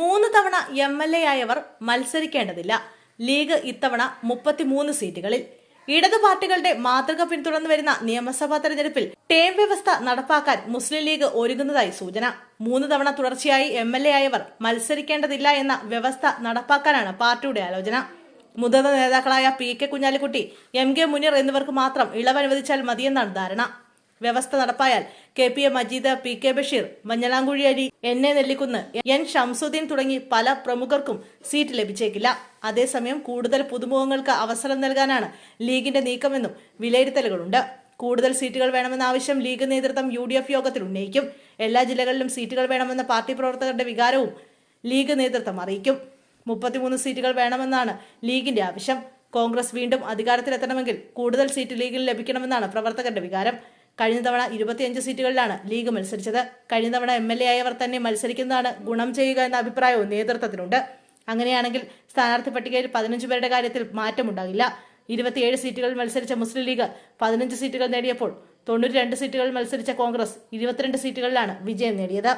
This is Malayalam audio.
മൂന്ന് തവണ എം എൽ എ ആയവർ മത്സരിക്കേണ്ടതില്ല. ലീഗ് ഇത്തവണ മുപ്പത്തിമൂന്ന് സീറ്റുകളിൽ. ഇടതു പാർട്ടികളുടെ മാതൃക പിന്തുടർന്നു വരുന്ന നിയമസഭാ തെരഞ്ഞെടുപ്പിൽ ടേം വ്യവസ്ഥ നടപ്പാക്കാൻ മുസ്ലിം ലീഗ് ഒരുങ്ങുന്നതായി സൂചന. മൂന്ന് തവണ തുടർച്ചയായി എം എൽ എ ആയവർ മത്സരിക്കേണ്ടതില്ല എന്ന വ്യവസ്ഥ നടപ്പാക്കാനാണ് പാർട്ടിയുടെ ആലോചന. മുതിർന്ന നേതാക്കളായ P K Kunhalikutty M K Muneer എന്നിവർക്ക് മാത്രം ഇളവ് അനുവദിച്ചാൽ മതിയെന്നാണ് ധാരണ. വ്യവസ്ഥ നടപ്പായാൽ K P A Majeed P K Basheer Manjalamkuzhi Ali N A Nellikkunnu N Shamsuddin തുടങ്ങി പല പ്രമുഖർക്കും സീറ്റ് ലഭിച്ചേക്കില്ല. അതേസമയം കൂടുതൽ പുതുമുഖങ്ങൾക്ക് അവസരം നൽകാനാണ് ലീഗിന്റെ നീക്കമെന്നും വിലയിരുത്തലുകളുണ്ട്. കൂടുതൽ സീറ്റുകൾ വേണമെന്ന ആവശ്യം ലീഗ് നേതൃത്വം യു ഡി എഫ് യോഗത്തിൽ ഉന്നയിക്കും. എല്ലാ ജില്ലകളിലും സീറ്റുകൾ വേണമെന്ന പാർട്ടി പ്രവർത്തകരുടെ വികാരവും ലീഗ് നേതൃത്വം അറിയിക്കും. മുപ്പത്തിമൂന്ന് സീറ്റുകൾ വേണമെന്നാണ് ലീഗിന്റെ ആവശ്യം. കോൺഗ്രസ് വീണ്ടും അധികാരത്തിലെത്തണമെങ്കിൽ കൂടുതൽ സീറ്റ് ലീഗിൽ ലഭിക്കണമെന്നാണ് പ്രവർത്തകരുടെ വികാരം. കഴിഞ്ഞ തവണ ഇരുപത്തിയഞ്ച് സീറ്റുകളിലാണ് ലീഗ് മത്സരിച്ചത്. കഴിഞ്ഞ തവണ എം എൽ എ ആയവർ തന്നെ മത്സരിക്കുന്നതാണ് ഗുണം ചെയ്യുക എന്ന അഭിപ്രായവും നേതൃത്വത്തിനുണ്ട്. അങ്ങനെയാണെങ്കിൽ സ്ഥാനാർത്ഥി പട്ടികയിൽ പതിനഞ്ച് പേരുടെ കാര്യത്തിൽ മാറ്റമുണ്ടാകില്ല. ഇരുപത്തിയേഴ് സീറ്റുകളിൽ മത്സരിച്ച മുസ്ലിം ലീഗ് പതിനഞ്ച് സീറ്റുകൾ നേടിയപ്പോൾ തൊണ്ണൂറ്റി സീറ്റുകളിൽ മത്സരിച്ച കോൺഗ്രസ് ഇരുപത്തിരണ്ട് സീറ്റുകളിലാണ് വിജയം നേടിയത്.